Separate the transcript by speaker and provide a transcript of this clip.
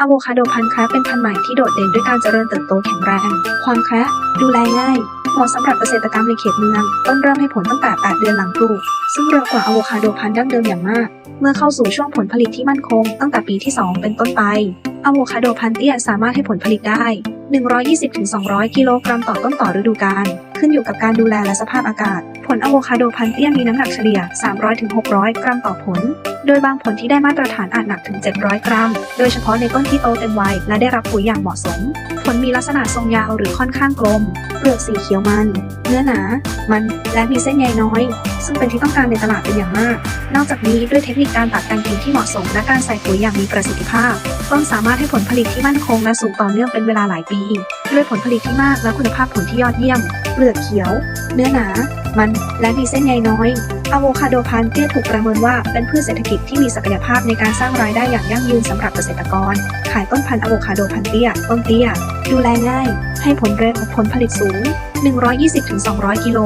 Speaker 1: อะโวคาโดพันธุ์แคระเป็นพันธุ์ใหม่ที่โดดเด่นด้วยการเจริญเติบโตแข็งแรง ความแคระดูแลง่ายเหมาะสำหรับเกษตรกรรมในเขตเมือง ต้นเริ่มให้ผลตั้งแต่ 8 เดือนหลังปลูก ซึ่งเร็วกว่าอะโวคาโดพันธุ์ดั้งเดิมอย่างมาก เมื่อเข้าสู่ช่วงผลผลิตที่มั่นคง ตั้งแต่ปีที่ 2 เป็นต้นไปอะโวคาโดพันธุ์เตี้ยสามารถให้ผลผลิตได้ 120-200 กิโลกรัมต่อต้นต่อฤดูกาล ขึ้นอยู่กับการดูแลและสภาพอากาศ ผลอะโวคาโดพันธุ์เตี้ยมีน้ำหนักเฉลี่ย 300-600 กรัมต่อผล โดยบางผลที่ได้มาตรฐานอาจหนักถึง 700 กรัม โดยเฉพาะในต้นที่โตเต็มวัยและได้รับปุ๋ยอย่างเหมาะสม ผลมีลักษณะทรงยาวหรือค่อนข้างกลม เปลือกสีเขียวมัน เนื้อหนา มัน และมีเส้นใยน้อย ซึ่งเป็นที่ต้องการในตลาดเป็นอย่างมาก นอกจากนี้ด้วยเทคนิคการตัดแต่งกิ่งที่เหมาะสมและการใส่ปุ๋ยอย่างมีประสิทธิภาพ ต้นสามารถให้ผลผลิตที่มั่นคงและสูงต่อเนื่องเป็นเวลาหลายปี ด้วยผลผลิตที่มากและคุณภาพผลที่ยอดเยี่ยม เปลือกเขียว เนื้อหนา มันและมีเส้นใยน้อยอะโวคาโดพันธุ์เตี้ยถูกประเมินว่าเป็นพืชเศรษฐกิจที่มีศักยภาพในการสร้างรายได้อย่างยั่งยืนสำหรับเกษตรกร ขายต้นพันธุ์อะโวคาโดพันธุ์เตี้ยต้นเตี้ย ดูแลง่าย ให้ผลเร็วผลผลิตสูง 120-200 กิโล